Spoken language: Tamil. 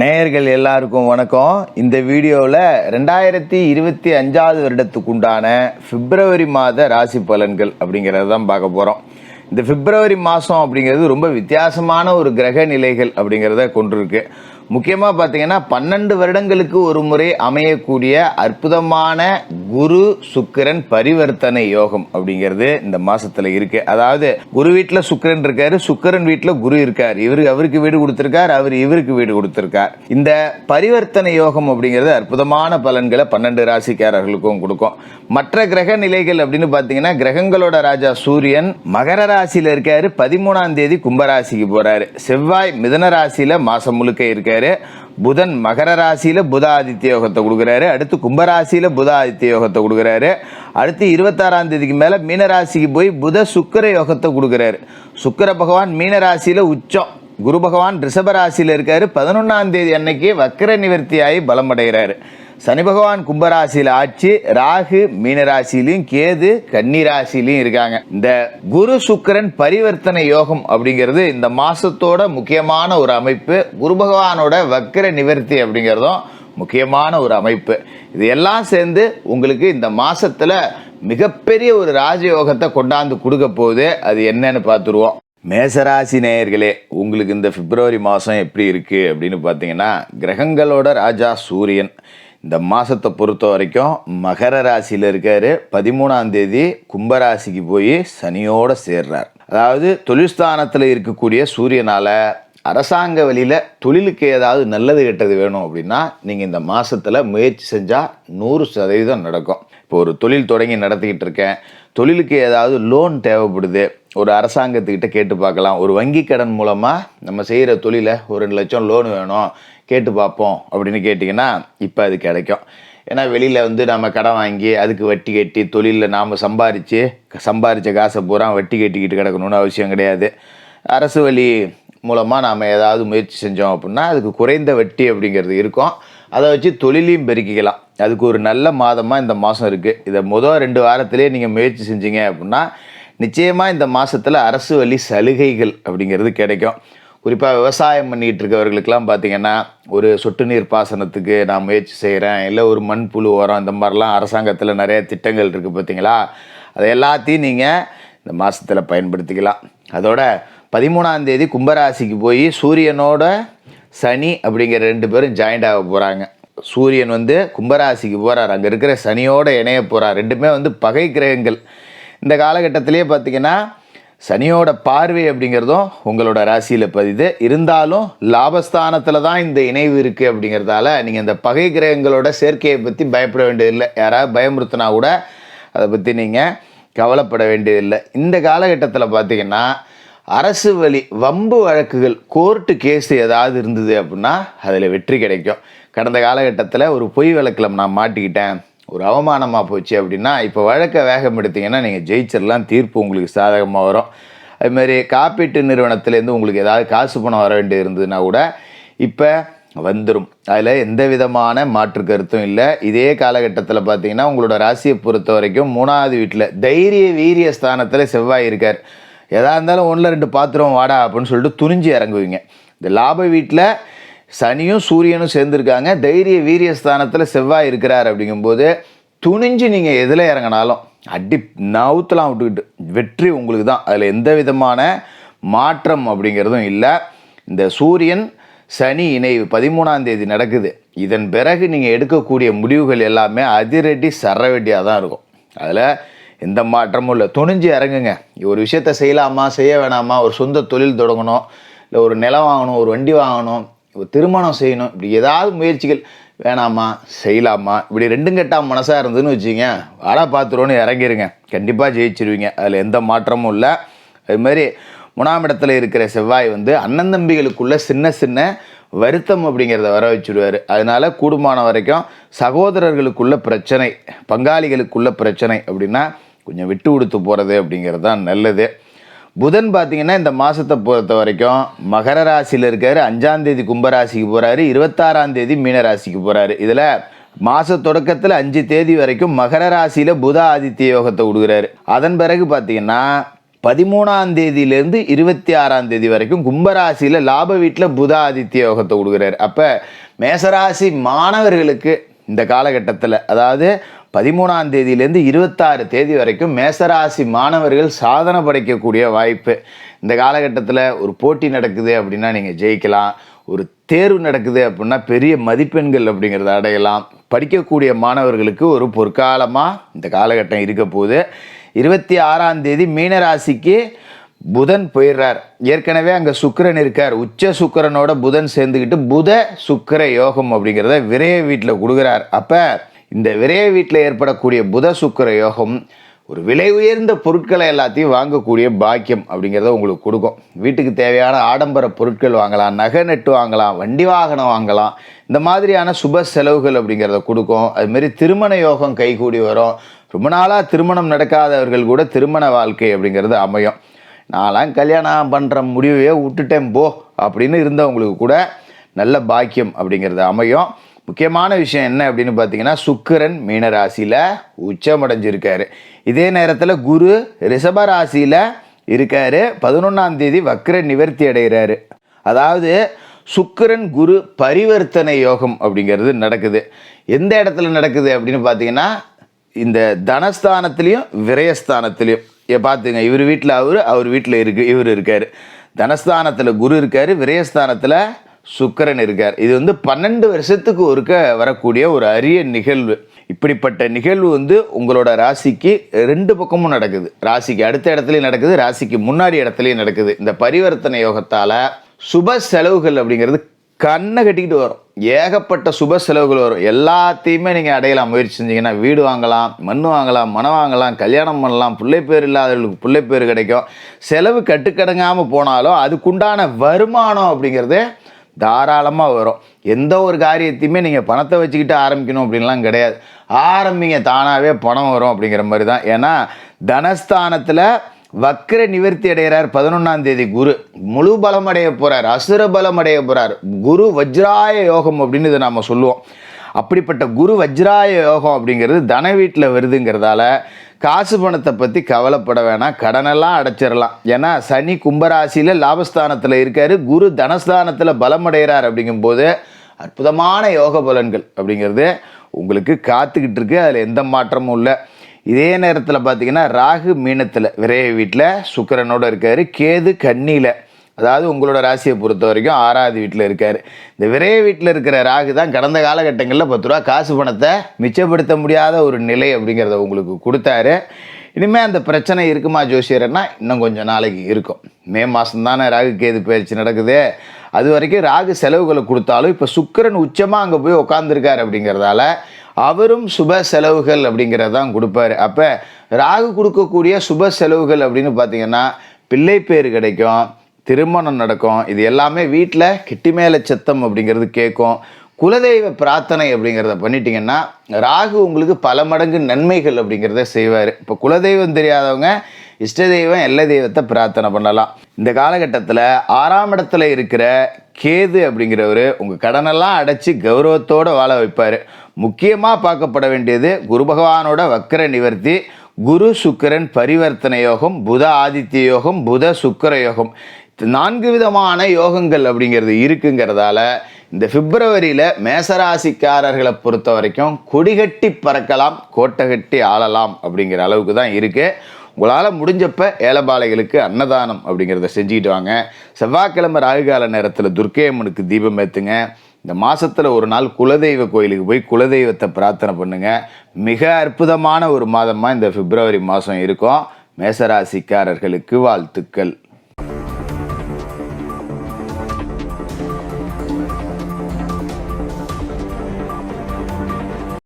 நேயர்கள் எல்லாருக்கும் வணக்கம். இந்த வீடியோவில் ரெண்டாயிரத்தி இருபத்தி அஞ்சாவது வருடத்துக்கு உண்டான பிப்ரவரி மாத ராசி பலன்கள் அப்படிங்கிறத தான் பார்க்க போகிறோம் இந்த பிப்ரவரி மாதம் அப்படிங்கிறது ரொம்ப வித்தியாசமான ஒரு கிரக நிலைகள் அப்படிங்கிறத கொண்டிருக்கு. முக்கியமாக பார்த்தீங்கன்னா பன்னெண்டு வருடங்களுக்கு ஒரு முறை அமையக்கூடிய அற்புதமான குரு சுக்கிரன் பரிவர்த்தனை யோகம் அப்படிங்கிறது இந்த மாசத்துல இருக்கு. அதாவது குரு வீட்டில் சுக்கிரன் இருக்காரு சுக்கிரன் வீட்டில் குரு இருக்கார். இவரு அவருக்கு வீடு கொடுத்திருக்கார் அவர் இவருக்கு வீடு கொடுத்திருக்கார். இந்த பரிவர்த்தனை யோகம் அப்படிங்கிறது அற்புதமான பலன்களை பன்னெண்டு ராசிக்காரர்களுக்கும் கொடுக்கும். மற்ற கிரக நிலைகள் அப்படின்னு பார்த்தீங்கன்னா கிரகங்களோட ராஜா சூரியன் மகர ராசியில் இருக்காரு பதிமூணாம் தேதி கும்பராசிக்கு போறாரு. செவ்வாய் மிதன ராசியில மாசம் முழுக்க இருக்காரு. புதன் மகர ராசியில புத ஆதித்ய யோகத்தை கொடுக்குறாரு. அடுத்து கும்பராசியில புத ஆதித்ய யோகத்தை கொடுக்குறாரு. அடுத்து இருபத்தாறாம் தேதிக்கு மேல மீனராசிக்கு போய் புத சுக்கர யோகத்தை கொடுக்குறாரு. சுக்கர பகவான் மீனராசியில உச்சம். குரு பகவான் ரிஷப ராசியில இருக்காரு. பதினொன்றாம் தேதி அன்னைக்கு வக்கர நிவர்த்தியாகி பலம் அடைகிறாரு சனி பகவான் கும்பராசியில் ஆட்சி ராகு மீனராசிலையும் கேது கன்னிராசிலையும் இருக்காங்க. இந்த குரு சுக்கிரன் பரிவர்த்தனை யோகம் அப்படிங்கிறது இந்த மாசத்தோட முக்கியமான ஒரு அமைப்பு. குரு பகவானோட வக்கர நிவர்த்தி அப்படிங்கிறதும் முக்கியமான ஒரு அமைப்பு. இது எல்லாம் சேர்ந்து உங்களுக்கு இந்த மாசத்துல மிகப்பெரிய ஒரு ராஜயோகத்தை கொண்டாந்து கொடுக்க போகுது. அது என்னன்னு பார்த்துருவோம். மேசராசி நேயர்களே உங்களுக்கு இந்த பிப்ரவரி மாதம் எப்படி இருக்குது அப்படின்னு பார்த்தீங்கன்னா கிரகங்களோட ராஜா சூரியன். இந்த மாதத்தை பொறுத்த வரைக்கும் மகர ராசியில் இருக்கார். பதிமூணாம் தேதி கும்பராசிக்கு போய் சனியோடு சேர்றார். அதாவது தொழில்ஸ்தானத்தில் இருக்கக்கூடிய சூரியனால் அரசாங்க வழியில் தொழிலுக்கு ஏதாவது நல்லது கெட்டது வேணும் அப்படின்னா நீங்கள் இந்த மாதத்தில் முயற்சி செஞ்சால் நூறு சதவீதம் நடக்கும். இப்போ ஒரு தொழில் தொடங்கி நடத்திக்கிட்டு இருக்கேன். தொழிலுக்கு ஏதாவது லோன் தேவைப்படுது. ஒரு அரசாங்கத்துக்கிட்ட கேட்டு பார்க்கலாம். ஒரு வங்கி கடன் மூலமாக நம்ம செய்கிற தொழிலை ஒரு ரெண்டு லட்சம் லோன் வேணும். கேட்டு பார்ப்போம் அப்படின்னு கேட்டிங்கன்னா இப்போ அது கிடைக்கும். ஏன்னா வெளியில் வந்து நம்ம கடன் வாங்கி அதுக்கு வட்டி கட்டி தொழிலில் நாம் சம்பாரித்து சம்பாரித்த காசை பூரா வட்டி கட்டிக்கிட்டு கிடக்கணும்னு அவசியம் கிடையாது. அரசு வழி மூலமாக நாம் ஏதாவது முயற்சி செஞ்சோம் அப்படின்னா அதுக்கு குறைந்த வட்டி அப்படிங்கிறது இருக்கும். அதை வச்சு தொழிலையும் பெருக்கிக்கலாம். அதுக்கு ஒரு நல்ல மாதமாக இந்த மாதம் இருக்குது இதை முதல் ரெண்டு வாரத்திலே நீங்கள் முயற்சி செஞ்சீங்க அப்படின்னா நிச்சயமாக இந்த மாதத்தில் அரசு வழி சலுகைகள் அப்படிங்கிறது கிடைக்கும். குறிப்பாக விவசாயம் பண்ணிகிட்டு இருக்கவர்களுக்கெல்லாம் பார்த்தீங்கன்னா ஒரு சொட்டு நீர் பாசனத்துக்கு நான் முயற்சி செய்கிறேன் இல்லை ஒரு மண்புழு உரம் இந்த மாதிரிலாம் அரசாங்கத்தில் நிறைய திட்டங்கள் இருக்குது பார்த்தீங்களா அதை எல்லாத்தையும் நீங்கள் இந்த மாதத்தில் பயன்படுத்திக்கலாம். அதோட பதிமூணாம் தேதி கும்பராசிக்கு போய் சூரியனோட சனி அப்படிங்கிற ரெண்டு பேரும் ஜாயிண்ட் ஆக போகிறாங்க சூரியன் வந்து கும்பராசிக்கு போகிறார் அங்கே இருக்கிற சனியோட இணைய போகிறார் ரெண்டுமே வந்து பகை கிரகங்கள். இந்த காலகட்டத்திலே பார்த்தீங்கன்னா சனியோட பார்வை அப்படிங்கிறதும் உங்களோட ராசியில் பதிது இருந்தாலும் லாபஸ்தானத்தில் தான் இந்த இணைவு இருக்குது அப்படிங்கிறதால நீங்கள் இந்த பகை கிரகங்களோட சேர்க்கையை பற்றி பயப்பட வேண்டியதில்லை. யாராவது பயமுறுத்தினா கூட அதை பற்றி நீங்கள் கவலைப்பட வேண்டியதில்லை. இந்த காலகட்டத்தில் பார்த்தீங்கன்னா அரசு வழி வம்பு வழக்குகள் கோர்ட்டு கேஸ் ஏதாவது இருந்தது அப்படின்னா அதில் வெற்றி கிடைக்கும். கடந்த காலகட்டத்தில் ஒரு பொய் வழக்கில் நான் மாட்டிக்கிட்டேன். ஒரு அவமானமாக போச்சு அப்படின்னா இப்போ வழக்கை வேகம் எடுத்தீங்கன்னா நீங்கள் ஜெயிச்சிடலாம் தீர்ப்பு உங்களுக்கு சாதகமாக வரும். அதுமாரி காப்பீட்டு நிறுவனத்துலேருந்து உங்களுக்கு ஏதாவது காசு பணம் வர வேண்டியது இருந்ததுன்னா கூட இப்போ வந்துடும் அதில் எந்த விதமான மாற்று கருத்தும் இல்லை. இதே காலகட்டத்தில் பார்த்தீங்கன்னா உங்களோட ராசியை பொறுத்த வரைக்கும் மூணாவது வீட்டில் தைரிய வீரிய ஸ்தானத்தில் செவ்வாய் இருக்கார். எதா இருந்தாலும் ஒன்றில் ரெண்டு பாத்திரம் வாடா அப்படின்னு சொல்லிட்டு துணிஞ்சு இறங்குவீங்க. இந்த லாப வீட்டில் சனியும் சூரியனும் சேர்ந்துருக்காங்க. தைரிய வீரிய ஸ்தானத்தில் செவ்வாய் இருக்கிறார் அப்படிங்கும்போது துணிஞ்சு நீங்கள் எதில் இறங்கினாலும் அடி நவுத்தலாம் விட்டுக்கிட்டு வெற்றி உங்களுக்கு தான். அதில் எந்த விதமான மாற்றம் அப்படிங்கிறதும் இல்லை. இந்த சூரியன் சனி இணைவு பதிமூணாம் தேதி நடக்குது. இதன் பிறகு நீங்கள் எடுக்கக்கூடிய முடிவுகள் எல்லாமே அதிரடி சரவெட்டியாக தான் இருக்கும். அதில் எந்த மாற்றமும் இல்லை. துணிஞ்சு இறங்குங்க. ஒரு விஷயத்த செய்யலாமா செய்ய வேணாமா ஒரு சொந்த தொழில் தொடங்கணும் இல்லை ஒரு நிலம் வாங்கணும் ஒரு வண்டி வாங்கணும் திருமணம் செய்யணும். இப்படி ஏதாவது முயற்சிகள். வேணாமா? செய்யலாமா? இப்படி ரெண்டும் கெட்டால் மனசாக இருந்ததுன்னு வச்சுங்க வாடா பார்த்துருவோன்னு இறங்கிருங்க. கண்டிப்பாக ஜெயிச்சிருவீங்க. அதில் எந்த மாற்றமும் இல்லை. அதுமாரி மூணாம் இடத்துல இருக்கிற செவ்வாய் வந்து அண்ணன் தம்பிகளுக்குள்ள சின்ன சின்ன வருத்தம் அப்படிங்கிறத வர வச்சுருவார். அதனால் கூடுமான வரைக்கும் சகோதரர்களுக்குள்ள பிரச்சனை பங்காளிகளுக்குள்ள பிரச்சனை அப்படின்னா கொஞ்சம் விட்டு கொடுத்து போகிறது அப்படிங்கிறது தான் நல்லது. புதன் பார்த்தீங்கன்னா இந்த மாதத்தை பொறுத்த வரைக்கும் மகர ராசியில் இருக்காரு. அஞ்சாம் தேதி கும்பராசிக்கு போகிறாரு இருபத்தாறாம் தேதி மீனராசிக்கு போகிறாரு இதில் மாத தொடக்கத்தில் அஞ்சு தேதி வரைக்கும் மகர ராசியில் புத ஆதித்ய யோகத்தை விடுகிறாரு அதன் பிறகு பார்த்தீங்கன்னா பதிமூணாம் தேதியிலேருந்து இருபத்தி ஆறாம் தேதி வரைக்கும் கும்பராசியில் லாப வீட்டில் புத ஆதித்ய யோகத்தை கொடுக்குறாரு அப்போ மேசராசி மாணவர்களுக்கு இந்த காலகட்டத்தில் அதாவது பதிமூணாம் தேதியிலேருந்து இருபத்தாறு தேதி வரைக்கும் மேசராசி மாணவர்கள் சாதனை படைக்கக்கூடிய வாய்ப்பு. இந்த காலகட்டத்தில் ஒரு போட்டி நடக்குது அப்படின்னா நீங்கள் ஜெயிக்கலாம். ஒரு தேர்வு நடக்குது அப்படின்னா பெரிய மதிப்பெண்கள் அப்படிங்கிறத அடையலாம். படிக்கக்கூடிய மாணவர்களுக்கு ஒரு பொற்காலமாக இந்த காலகட்டம் இருக்க போகுது. இருபத்தி ஆறாம் தேதி மீனராசிக்கு புதன் போயிடுறார். ஏற்கனவே அங்கே சுக்கிரன் இருக்கார். உச்ச சுக்கிரனோட புதன் சேர்ந்துக்கிட்டு புத சுக்கர யோகம் அப்படிங்கிறத விரைய வீட்டில் கொடுக்குறார். அப்போ இந்த விரைய வீட்டில் ஏற்படக்கூடிய புத சுக்கிர யோகம் ஒரு விலை உயர்ந்த பொருட்களை எல்லாத்தையும் வாங்கக்கூடிய பாக்கியம் அப்படிங்கிறத உங்களுக்கு கொடுக்கும். வீட்டுக்கு தேவையான ஆடம்பர பொருட்கள் வாங்கலாம் நகை நட்டு வாங்கலாம் வண்டி வாகனம் வாங்கலாம் இந்த மாதிரியான சுப செலவுகள் அப்படிங்கிறத கொடுக்கும். அதுமாரி திருமண யோகம் கைகூடி வரும். ரொம்ப நாளாக திருமணம் நடக்காதவர்கள் கூட திருமண வாழ்க்கை அப்படிங்கிறது அமையும். நான்லாம் கல்யாணம் பண்ணுற முடிவையே விட்டுட்டேன் போ அப்படின்னு இருந்தவங்களுக்கு கூட நல்ல பாக்கியம் அப்படிங்கிறது அமையும். முக்கியமான விஷயம் என்ன அப்படின்னு பார்த்தீங்கன்னா சுக்கிரன் மீனராசியில் உச்சமடைஞ்சிருக்காரு. இதே நேரத்தில் குரு ரிஷபராசியில் இருக்காரு. பதினொன்றாம் தேதி வக்ர நிவர்த்தி அடைகிறாரு. அதாவது சுக்கிரன் குரு பரிவர்த்தனை யோகம் அப்படிங்கிறது நடக்குது. எந்த இடத்துல நடக்குது அப்படின்னு பார்த்தீங்கன்னா இந்த தனஸ்தானத்துலேயும் விரயஸ்தானத்துலேயும். ஏ பார்த்துங்க இவர் வீட்டில் அவர் அவர் வீட்டில் இருக்கு இவர் இருக்கார். தனஸ்தானத்தில் குரு இருக்கார் விரயஸ்தானத்தில் சுக்கரன் இருக்கார். இது வந்து பன்னெண்டு வருஷத்துக்கு ஒருக்க வரக்கூடிய ஒரு அரிய நிகழ்வு. இப்படிப்பட்ட நிகழ்வு வந்து உங்களோட ராசிக்கு ரெண்டு பக்கமும் நடக்குது. ராசிக்கு அடுத்த இடத்துலையும் நடக்குது ராசிக்கு முன்னாடி இடத்துலையும் நடக்குது. இந்த பரிவர்த்தனை யோகத்தால் சுப செலவுகள் அப்படிங்கிறது கண்ணை கட்டிக்கிட்டு வரும். ஏகப்பட்ட சுப செலவுகள் வரும். எல்லாத்தையுமே நீங்கள் அடையலாம். முயற்சி செஞ்சீங்கன்னா வீடு வாங்கலாம் மண் வாங்கலாம் மனம் வாங்கலாம் கல்யாணம் பண்ணலாம் பிள்ளை பேர் இல்லாதவர்களுக்கு பிள்ளை பேர் கிடைக்கும். செலவு கட்டுக்கடங்காமல் போனாலும் அதுக்குண்டான வருமானம் அப்படிங்கிறது தாராளமாக வரும். எந்த ஒரு காரியத்தையுமே நீங்கள் பணத்தை வச்சுக்கிட்டு ஆரம்பிக்கணும் அப்படின்லாம் கிடையாது. ஆரம்பிங்க தானாகவே பணம் வரும் அப்படிங்கிற மாதிரி தான். ஏன்னா தனஸ்தானத்தில் வக்ர நிவர்த்தி அடைகிறார் பதினொன்றாம் தேதி குரு. முழு பலம் அடைய போகிறார் அசுர பலம் அடைய போகிறார் குரு வஜ்ராய யோகம் அப்படின்னு இதை நாம் சொல்லுவோம். அப்படிப்பட்ட குரு வஜ்ராய யோகம் அப்படிங்கிறது தன வீட்டில் வருதுங்கிறதால காசு பணத்தை பற்றி கவலைப்பட வேணாம். கடனெல்லாம் அடைச்சிடலாம். ஏன்னா சனி கும்பராசியில் லாபஸ்தானத்தில் இருக்கார். குரு தனஸ்தானத்தில் பலம் அடைகிறார் அப்படிங்கும்போது அற்புதமான யோக பலன்கள் அப்படிங்கிறது உங்களுக்கு காத்துக்கிட்டு இருக்கு. அதில் எந்த மாற்றமும் இல்லை. இதே நேரத்தில் பார்த்தீங்கன்னா ராகு மீனத்தில் விரைய வீட்டில் சுக்கிரனோட இருக்கார். கேது கன்னியில் அதாவது உங்களோட ராசியை பொறுத்த வரைக்கும் ஆறாவது வீட்டில் இருக்கார். இந்த விரைய வீட்டில் இருக்கிற ராகு தான் கடந்த காலகட்டங்களில் பத்து ரூபா காசு பணத்தை மிச்சப்படுத்த முடியாத ஒரு நிலை அப்படிங்கிறத உங்களுக்கு கொடுத்தாரு. இனிமேல் அந்த பிரச்சனை இருக்குமா ஜோசியர்னா இன்னும் கொஞ்சம் நாளைக்கு இருக்கும். மே மாதம் தானே ராகு கேது பயிற்சி நடக்குது. அது வரைக்கும் ராகு செலவுகளை கொடுத்தாலும் இப்போ சுக்கிரன் உச்சமாக அங்கே போய் உட்காந்துருக்காரு அப்படிங்கிறதால அவரும் சுப செலவுகள் அப்படிங்கிறத தான் கொடுப்பாரு. அப்போ ராகு கொடுக்கக்கூடிய சுப செலவுகள் அப்படின்னு பார்த்தீங்கன்னா பிள்ளை பேர் கிடைக்கும். திருமணம் நடக்கும். இது எல்லாமே வீட்டில் கிட்டி மேலே சத்தம் அப்படிங்கிறது கேட்கும் குலதெய்வ பிரார்த்தனை அப்படிங்கிறத பண்ணிட்டீங்கன்னா ராகு உங்களுக்கு பல மடங்கு நன்மைகள் அப்படிங்கிறத செய்வார். இப்போ குலதெய்வம் தெரியாதவங்க இஷ்ட தெய்வம் எல்லை தெய்வத்தை பிரார்த்தனை பண்ணலாம். இந்த காலகட்டத்தில் ஆறாம் இடத்துல இருக்கிற கேது அப்படிங்கிறவர் உங்கள் கடனெல்லாம் அடைச்சி கௌரவத்தோடு வாழ வைப்பார். முக்கியமாக பார்க்கப்பட வேண்டியது குரு பகவானோட வக்கர நிவர்த்தி குரு சுக்கிரன் பரிவர்த்தனை யோகம் புத ஆதித்ய யோகம் புத சுக்கிர யோகம். நான்கு விதமான யோகங்கள் அப்படிங்கிறது இருக்குங்கிறதால இந்த பிப்ரவரியில் மேசராசிக்காரர்களை பொறுத்த வரைக்கும் கொடிகட்டி பறக்கலாம் கோட்டை கட்டி ஆளலாம் அப்படிங்கிற அளவுக்கு தான் இருக்குது உங்களால் முடிஞ்சப்ப ஏலபாளைகளுக்கு அன்னதானம் அப்படிங்கிறத செஞ்சுக்கிட்டு வாங்க. செவ்வாய்க்கிழமை ராகுகால நேரத்தில் துர்க்கையம்மனுக்கு தீபம் ஏற்றுங்க இந்த மாதத்தில் ஒரு நாள் குலதெய்வ கோயிலுக்கு போய் குலதெய்வத்தை பிரார்த்தனை பண்ணுங்க. மிக அற்புதமான ஒரு மாதமாக இந்த பிப்ரவரி மாதம் இருக்கும். மேசராசிக்காரர்களுக்கு வாழ்த்துக்கள்.